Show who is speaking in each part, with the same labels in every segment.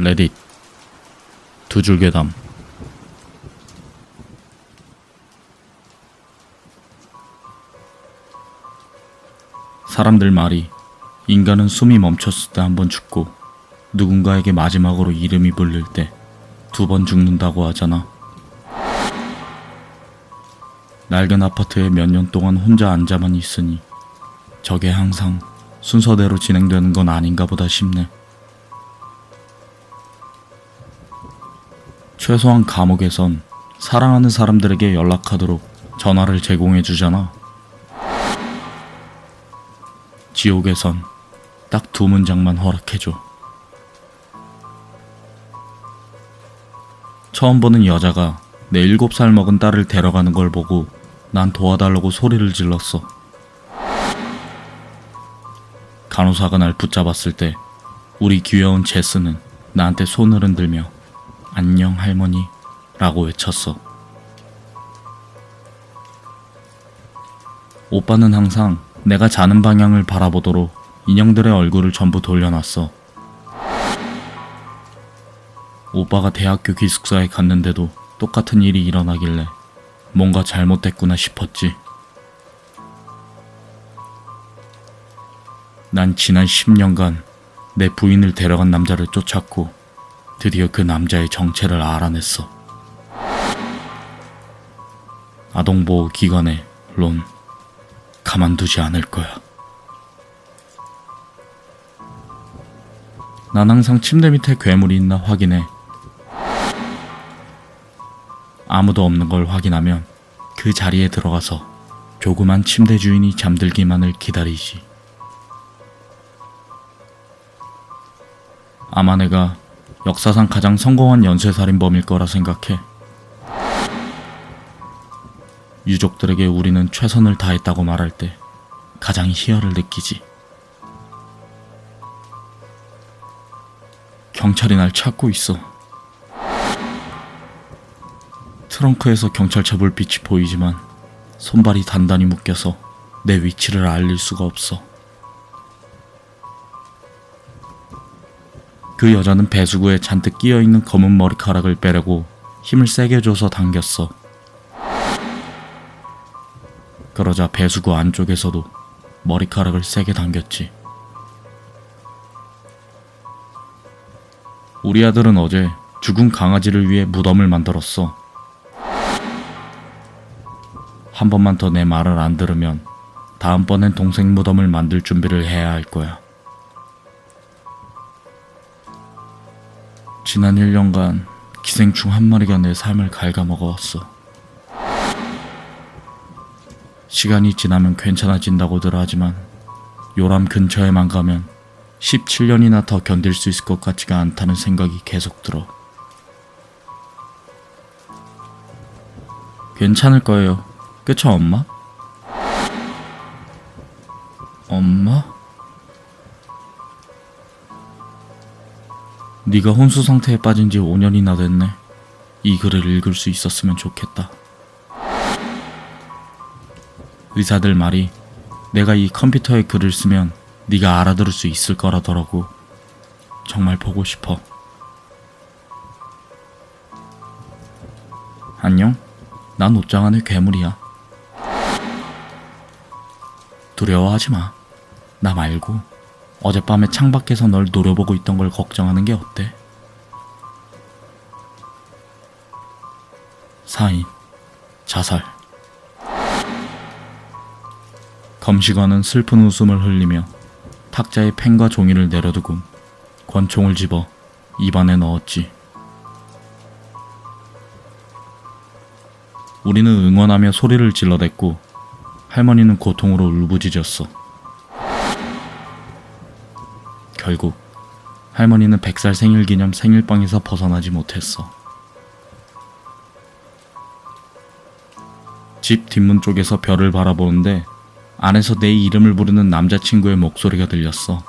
Speaker 1: 레딧 두 줄 괴담 사람들 말이 인간은 숨이 멈췄을 때 한 번 죽고 누군가에게 마지막으로 이름이 불릴 때 두 번 죽는다고 하잖아. 낡은 아파트에 몇 년 동안 혼자 앉아만 있으니 저게 항상 순서대로 진행되는 건 아닌가 보다 싶네. 최소한 감옥에선 사랑하는 사람들에게 연락하도록 전화를 제공해 주잖아. 지옥에선 딱 두 문장만 허락해줘. 처음 보는 여자가 내 일곱 살 먹은 딸을 데려가는 걸 보고 난 도와달라고 소리를 질렀어. 간호사가 날 붙잡았을 때 우리 귀여운 제스는 나한테 손을 흔들며 안녕 할머니 라고 외쳤어. 오빠는 항상 내가 자는 방향을 바라보도록 인형들의 얼굴을 전부 돌려놨어. 오빠가 대학교 기숙사에 갔는데도 똑같은 일이 일어나길래 뭔가 잘못됐구나 싶었지. 난 지난 10년간 내 부인을 데려간 남자를 쫓았고 드디어 그 남자의 정체를 알아냈어. 아동보호 기관의 론 가만두지 않을 거야. 난 항상 침대 밑에 괴물이 있나 확인해. 아무도 없는 걸 확인하면 그 자리에 들어가서 조그만 침대 주인이 잠들기만을 기다리지. 아마 내가 역사상 가장 성공한 연쇄살인범일 거라 생각해. 유족들에게 우리는 최선을 다했다고 말할 때 가장 희열을 느끼지. 경찰이 날 찾고 있어. 트렁크에서 경찰차 불빛이 보이지만 손발이 단단히 묶여서 내 위치를 알릴 수가 없어. 그 여자는 배수구에 잔뜩 끼어 있는 검은 머리카락을 빼려고 힘을 세게 줘서 당겼어. 그러자 배수구 안쪽에서도 머리카락을 세게 당겼지. 우리 아들은 어제 죽은 강아지를 위해 무덤을 만들었어. 한 번만 더 내 말을 안 들으면 다음번엔 동생 무덤을 만들 준비를 해야 할 거야. 지난 1년간 기생충 한 마리가 내 삶을 갉아먹어왔어. 시간이 지나면 괜찮아진다고들 하지만 요람 근처에만 가면 17년이나 더 견딜 수 있을 것 같지가 않다는 생각이 계속 들어. 괜찮을 거예요. 그쵸, 엄마? 엄마? 네가 혼수 상태에 빠진 지 5년이나 됐네. 이 글을 읽을 수 있었으면 좋겠다. 의사들 말이 내가 이 컴퓨터에 글을 쓰면 네가 알아들을 수 있을 거라더라고. 정말 보고 싶어. 안녕? 난 옷장 안의 괴물이야. 두려워하지 마. 나 말고 어젯밤에 창밖에서 널 노려보고 있던 걸 걱정하는 게 어때? 사인, 자살. 검시관은 슬픈 웃음을 흘리며 탁자에 펜과 종이를 내려두고 권총을 집어 입안에 넣었지. 우리는 응원하며 소리를 질러댔고 할머니는 고통으로 울부짖었어. 결국 할머니는 100살 생일 기념 생일빵에서 벗어나지 못했어. 집 뒷문 쪽에서 별을 바라보는데 안에서 내 이름을 부르는 남자친구의 목소리가 들렸어.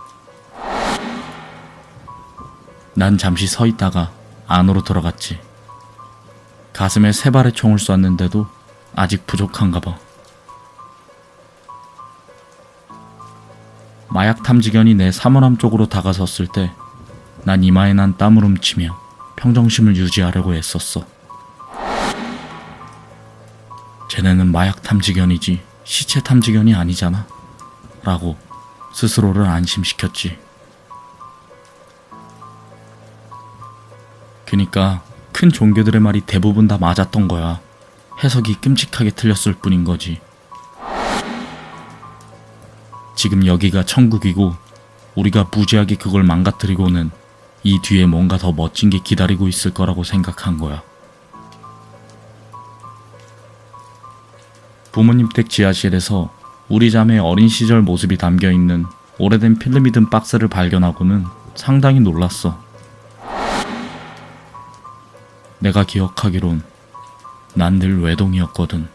Speaker 1: 난 잠시 서 있다가 안으로 들어갔지. 가슴에 세 발의 총을 쐈는데도 아직 부족한가 봐. 마약 탐지견이 내 사물함 쪽으로 다가섰을 때 난 이마에 난 땀을 훔치며 평정심을 유지하려고 애썼어. 쟤네는 마약 탐지견이지 시체 탐지견이 아니잖아. 라고 스스로를 안심시켰지. 그니까 큰 종교들의 말이 대부분 다 맞았던 거야. 해석이 끔찍하게 틀렸을 뿐인 거지. 지금 여기가 천국이고 우리가 무지하게 그걸 망가뜨리고는 이 뒤에 뭔가 더 멋진 게 기다리고 있을 거라고 생각한 거야. 부모님 댁 지하실에서 우리 자매의 어린 시절 모습이 담겨 있는 오래된 필름 이 든 박스를 발견하고는 상당히 놀랐어. 내가 기억하기론 난 늘 외동이었거든.